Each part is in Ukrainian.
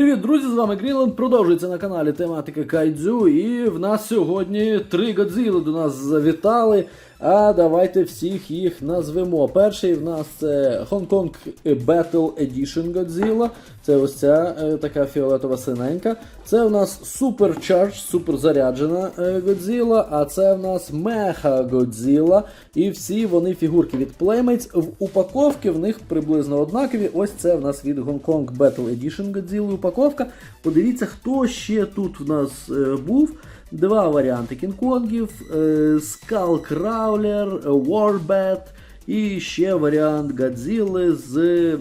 Привіт, друзі! З вами Грінленд. Продовжується на каналі тематика Кайдзю. І в нас сьогодні три Годзіли до нас завітали. А давайте всіх їх назвемо. Перший в нас це Hong Kong Battle Edition Godzilla. Це ось ця е, така фіолетова синенька. Це в нас Supercharged, супер заряджена е, Godzilla, а це в нас Mecha Godzilla. І всі вони фігурки від Playmates. В упаковці в них приблизно однакові. Ось це в нас від Hong Kong Battle Edition Godzilla упаковка. Подивіться, хто ще тут в нас е, був. Два варіанти кінг-конгів, Скал Краулер, Warbat і ще варіант Годзілли з е,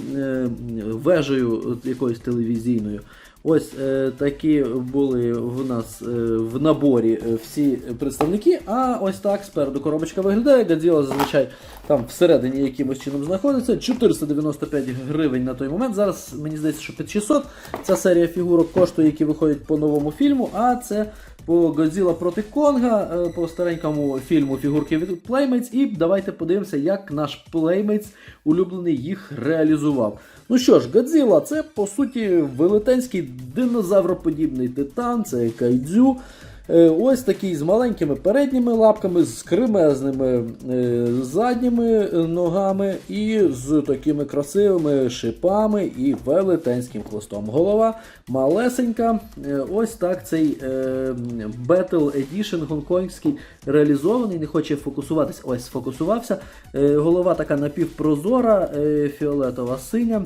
вежею якоюсь телевізійною. Ось е, такі були в нас е, в наборі е, всі представники. А ось так спереду коробочка виглядає. Годзіла зазвичай там всередині якимось чином знаходиться. 495 гривень на той момент. Зараз мені здається, що під 600. Ця серія фігурок коштує, які виходять по новому фільму. А це по Годзіла проти Конга, е, по старенькому фільму фігурки від Playmates. І давайте подивимося, як наш Playmates улюблений їх реалізував. Ну що ж, Годзіла це по суті велетенський динозавроподібний титан, це кайдзю. Е, Ось такий з маленькими передніми лапками, з кремезними е, задніми ногами і з такими красивими шипами і велетенським хвостом. Голова малесенька. Е, Ось так цей е, Battle Edition гонконгський реалізований, не хоче фокусуватись. Ось сфокусувався. Е, Голова така напівпрозора, е, фіолетова синя.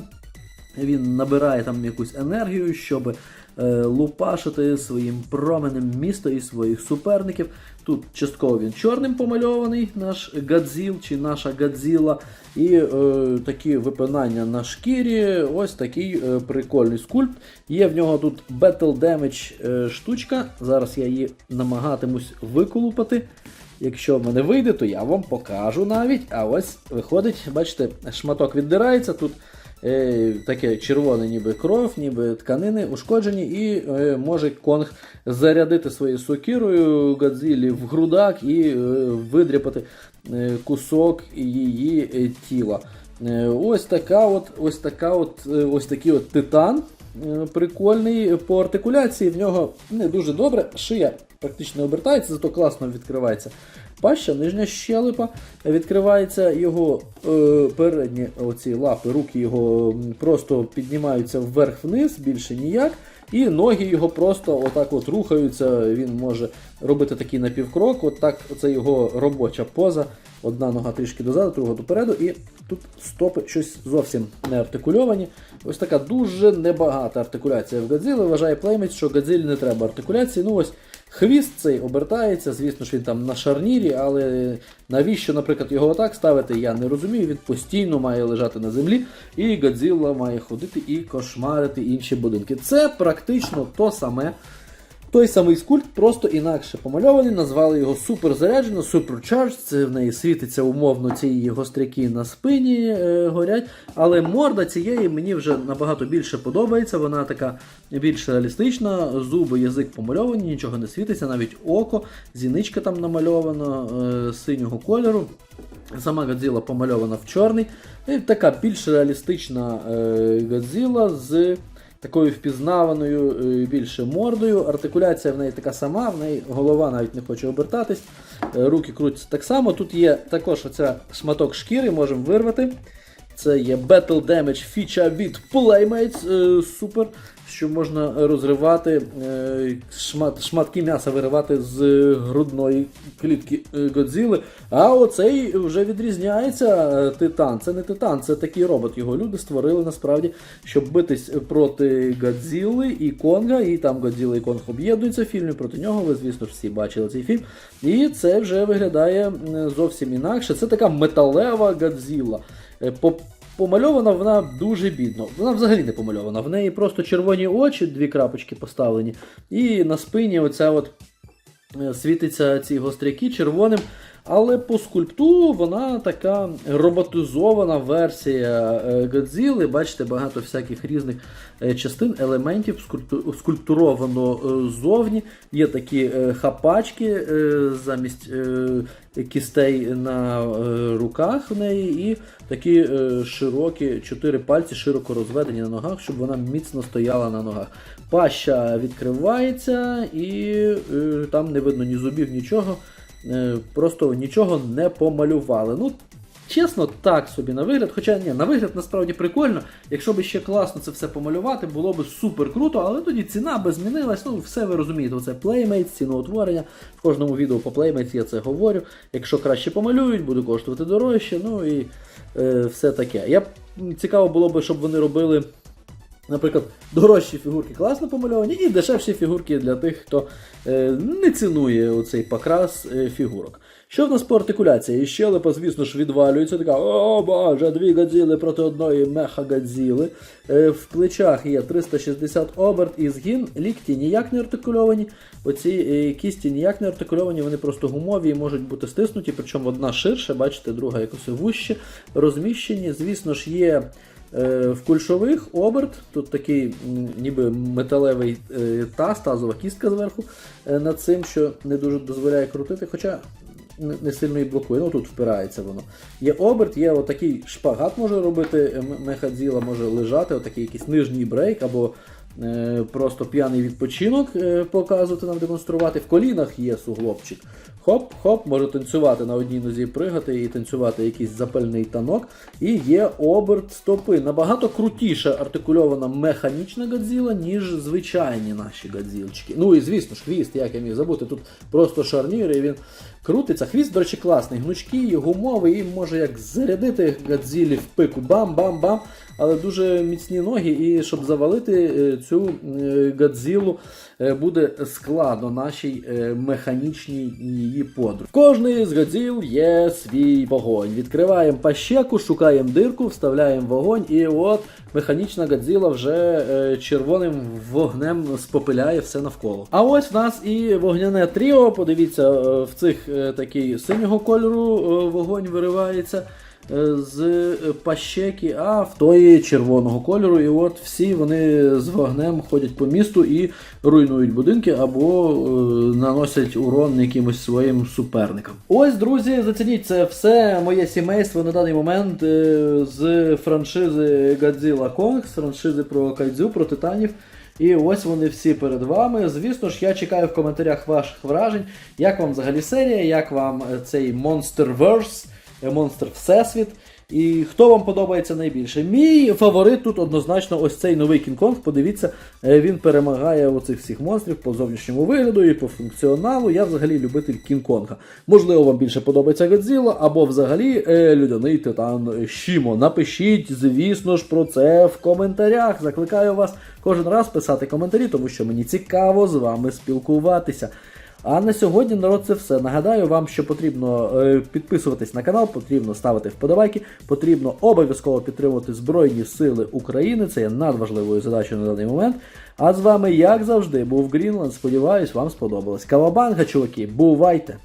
Він набирає там якусь енергію, щоб е, лупашити своїм променем місто і своїх суперників. Тут частково він чорним помальований, наш Гадзіл чи наша Гадзіла. І е, такі випинання на шкірі. Ось такий е, прикольний скульпт. Є в нього тут Battle Damage е, штучка. Зараз я її намагатимусь виколупати. Якщо в мене вийде, то я вам покажу навіть. А ось виходить, бачите, шматок віддирається. Тут е, таке червоне, ніби кров, ніби тканини ушкоджені, і е, може Конг зарядити своєю сокірою Годзілі в грудак і е, видряпати е, кусок її е, тіла. Е, ось така от, ось така от, е, ось такий от титан. е, Прикольний по артикуляції, в нього не дуже добре. Шия практично обертається, зато класно відкривається паща, нижня щелепа. Відкривається його е, передні оці лапи, руки його просто піднімаються вверх-вниз, більше ніяк. І ноги його просто отак от рухаються. Він може робити такий напівкрок. От так це його робоча поза. Одна нога трішки дозаду, друга допереду, і тут стопи щось зовсім не артикульовані. Ось така дуже небагата артикуляція в Годзілі. Вважає Плеймець, що Годзілі не треба артикуляції. Ну ось хвіст цей обертається, звісно ж він там на шарнірі, але навіщо, наприклад, його отак ставити, я не розумію. Він постійно має лежати на землі, і Годзілла має ходити і кошмарити інші будинки. Це практично то саме. Той самий скульпт, просто інакше помальований, назвали його суперзаряджено, Supercharged, Це в неї світиться умовно ці її гостряки на спині е, горять. Але морда цієї мені вже набагато більше подобається. Вона така більш реалістична, зуби, язик помальовані, нічого не світиться, навіть око, зіничка там намальована е, синього кольору. Сама Годзіла помальована в чорний. І така більш реалістична е, Годзіла з такою впізнаваною е, більше мордою. Артикуляція в неї така сама, в неї голова навіть не хоче обертатись, е, руки крутяться так само. Тут є також оця шматок шкіри, можемо вирвати. Це є Battle Damage фіча від Playmates. е, Супер, що можна розривати е, шмат, шматки м'яса виривати з грудної клітки е, Годзіли. А оцей вже відрізняється е, титан. Це не титан, це такий робот. Його люди створили насправді, щоб битись проти Годзіли і Конга. І там Годзіла і Конг об'єднуються в фільмі. Проти нього ви, звісно всі бачили цей фільм. І це вже виглядає зовсім інакше. Це така металева Годзіла. По Помальована вона дуже бідно. Вона взагалі не помальована. В неї просто червоні очі, дві крапочки поставлені, і на спині оця от е, світиться ці гостряки червоним. Але по скульпту вона така роботизована версія е, Годзіли. Бачите, багато всяких різних е, частин, елементів скульптуровано е, ззовні. Є такі е, хапачки е, замість е, кістей на е, руках в неї, і такі е, широкі чотири пальці широко розведені на ногах, щоб вона міцно стояла на ногах. Паща відкривається, і е, там не видно ні зубів, нічого. Е, просто нічого не помалювали. Ну, чесно, так собі на вигляд. Хоча ні, на вигляд насправді прикольно. Якщо б ще класно це все помалювати, було б супер круто, але тоді ціна би змінилась. Ну, все ви розумієте, це Playmates, ціноутворення. В кожному відео по Playmates я це говорю. Якщо краще помалюють, буде коштувати дорожче. Ну і е, все таке. Я цікаво було б, щоб вони робили. Наприклад, дорожчі фігурки класно помальовані, і дешевші фігурки для тих, хто е, не цінує оцей покрас е, фігурок. Що в нас по артикуляції? І щелепа, звісно ж, відвалюється. Така, о боже, дві гадзіли проти одної меха-гадзіли. Е, в плечах є 360 оберт і згін, лікті ніяк не артикульовані. Оці е, кісті ніяк не артикульовані, вони просто гумові і можуть бути стиснуті, причому одна ширше, бачите, друга якось вужче розміщені. Звісно ж, є. Е, В кульшових оберт, тут такий ніби металевий е, таз, тазова кістка зверху е, над цим, що не дуже дозволяє крутити, хоча не- сильно і блокує, ну тут впирається воно. Є оберт, є отакий шпагат може робити, мехадзіла може лежати, отакий якийсь нижній брейк або просто п'яний відпочинок е, показувати нам демонструвати. В колінах є суглобчик. Хоп-хоп, може танцювати на одній нозі, пригати і танцювати якийсь запальний танок. І є оберт стопи. Набагато крутіше артикульована механічна гадзіла, ніж звичайні наші гадзілчики. Ну і звісно ж, хвіст, як я міг забути, тут просто шарнір, і він крутиться. Хвіст, до речі, класний, гнучкий, гумовий, і може як зарядити гадзілі в пику. Бам-бам-бам. Але дуже міцні ноги, і щоб завалити е, цю е, гадзілу, е, буде складно нашій механічній її подруг. В кожної з гадзіл є свій вогонь. Відкриваємо пащеку, шукаємо дирку, вставляємо вогонь, і от механічна гадзіла вже червоним вогнем спопиляє все навколо. А ось в нас і вогняне тріо. Подивіться, в цих такий синього кольору вогонь виривається з е, пащеки, а в тої червоного кольору. І от всі вони з вогнем ходять по місту і руйнують будинки або е, наносять урон якимось своїм суперникам. Ось, друзі, зацініть це все моє сімейство на даний момент е, з франшизи Godzilla Kong, з франшизи про кайдзю, про титанів. І ось вони всі перед вами. Звісно ж, я чекаю в коментарях ваших вражень, як вам взагалі серія, як вам е, цей Monsterverse, е, Монстр Всесвіт. І хто вам подобається найбільше? Мій фаворит тут однозначно ось цей новий Кінг-Конг. Подивіться, е, він перемагає оцих всіх монстрів по зовнішньому вигляду і по функціоналу. Я взагалі любитель Кінг-Конга. Можливо, вам більше подобається Годзілла, або взагалі е, людяний титан Шімо. Напишіть, звісно ж, про це в коментарях. Закликаю вас кожен раз писати коментарі, тому що мені цікаво з вами спілкуватися. А на сьогодні, народ, це все. Нагадаю вам, що потрібно е, підписуватись на канал, потрібно ставити вподобайки, потрібно обов'язково підтримувати Збройні Сили України. Це є надважливою задачею на даний момент. А з вами, як завжди, був Грінланд. Сподіваюсь, вам сподобалось. Кавабанга, чуваки, бувайте!